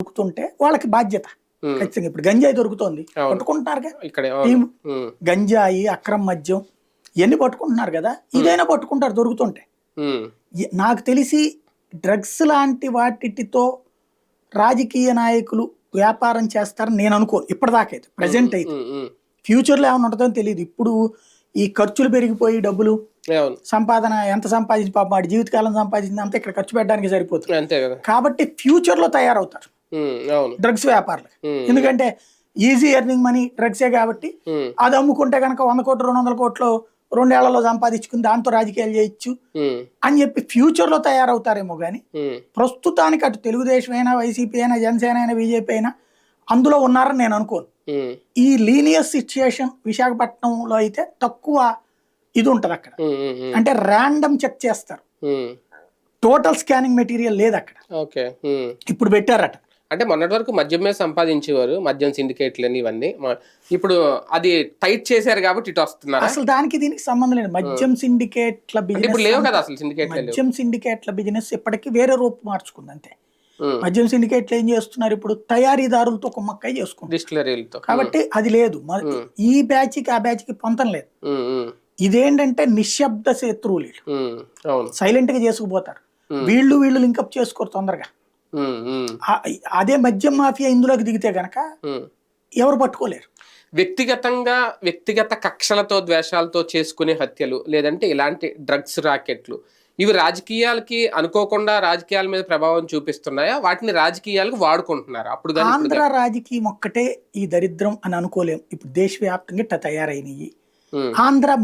దొరుకుతుంటే వాళ్ళకి బాధ్యత. ఖచ్చితంగా ఇప్పుడు గంజాయి దొరుకుతోంది. పట్టుకుంటున్నారుగా టీం ఉమ్, గంజాయి అక్రమ మద్యం ఇవన్నీ పట్టుకుంటున్నారు కదా? ఇదైనా పట్టుకుంటారు దొరుకుతుంటే. నాకు తెలిసి డ్రగ్స్ లాంటి వాటితో రాజకీయ నాయకులు వ్యాపారం చేస్తారని నేను అనుకోను. ఇప్పటిదాకైతే ప్రజెంట్ అయితే. ఫ్యూచర్లో ఏమైనా ఉంటుందో తెలియదు. ఇప్పుడు ఈ ఖర్చులు పెరిగిపోయి డబ్బులు సంపాదన ఎంత సంపాదించి పాపం వాడి జీవితకాలం సంపాదించింది అంతా ఇక్కడ ఖర్చు పెట్టడానికి సరిపోతుంది. కాబట్టి ఫ్యూచర్లో తయారవుతారు. డ్రగ్స్ వ్యాపారులు. ఎందుకంటే ఈజీ ఎర్నింగ్ మనీ డ్రగ్సే కాబట్టి అది అమ్ముకుంటే కనుక వంద కోట్లు రెండు వందల కోట్లు రెండేళ్ళలో సంపాదించుకుని దాంతో రాజకీయాలు చేయొచ్చు అని చెప్పి ఫ్యూచర్లో తయారవుతారేమో కానీ ప్రస్తుతానికి అటు తెలుగుదేశం అయినా వైసీపీ అయినా జనసేన అయినా బీజేపీ అయినా అందులో ఉన్నారని నేను అనుకోను. ఈ లీనియస్ సిచ్యుయేషన్ విశాఖపట్నంలో అయితే తక్కువ ఇది ఉంటుంది అక్కడ. అంటే ర్యాండమ్ చెక్ చేస్తారు. టోటల్ స్కానింగ్ మెటీరియల్ లేదు అక్కడ. ఇప్పుడు పెట్టారట. అంటే మొన్నటి వరకు మద్యం మీద సంపాదించేవారు మద్యం సిండికేట్లు ఇవన్నీ. ఇప్పుడు అది టైట్ చేశారు కాబట్టి ఇటు వస్తున్నారు? అసలు దానికి దీనికి సంబంధం లేదు. మద్యం సిండికేట్ల అంటే ఇప్పుడు లేవు బిజినెస్ కదా అసలు సిండికేట్లు లేవు. మద్యం సిండికేట్ల బిజినెస్ ఇప్పటికీ వేరే రూపు మార్చుకుంది అంతే. మద్యం సిండికేట్లు ఏం చేస్తున్నారు ఇప్పుడు? తయారీదారులతో కుమ్మక్కై చేసుకుంటారు డిస్టిలరీలతో. కాబట్టి అది లేదు. ఈ బ్యాచ్కి ఆ బ్యాచ్కి పొంతం లేదు. ఇదేంటంటే నిశ్శబ్ద శత్రువులు సైలెంట్గా చేసుకుపోతారు. వీళ్ళు వీళ్ళు లింకప్ చేసుకోరు తొందరగా. అదే మద్యం మాఫియా ఇందులోకి దిగితే గనక. ఎవరు పట్టుకోలేరు. వ్యక్తిగతంగా వ్యక్తిగత కక్షలతో ద్వేషాలతో చేసుకునే హత్యలు లేదంటే ఇలాంటి డ్రగ్స్ రాకెట్లు ఇవి రాజకీయాలకి అనుకోకుండా రాజకీయాల మీద ప్రభావం చూపిస్తున్నాయా? వాటిని రాజకీయాలకు వాడుకుంటున్నారా? అప్పుడు ఆంధ్ర రాజకీయం ఒక్కటే ఈ దరిద్రం అని అనుకోలేం. ఇప్పుడు దేశవ్యాప్తంగా ఇట్లా తయారైనవి ఆంధ్ర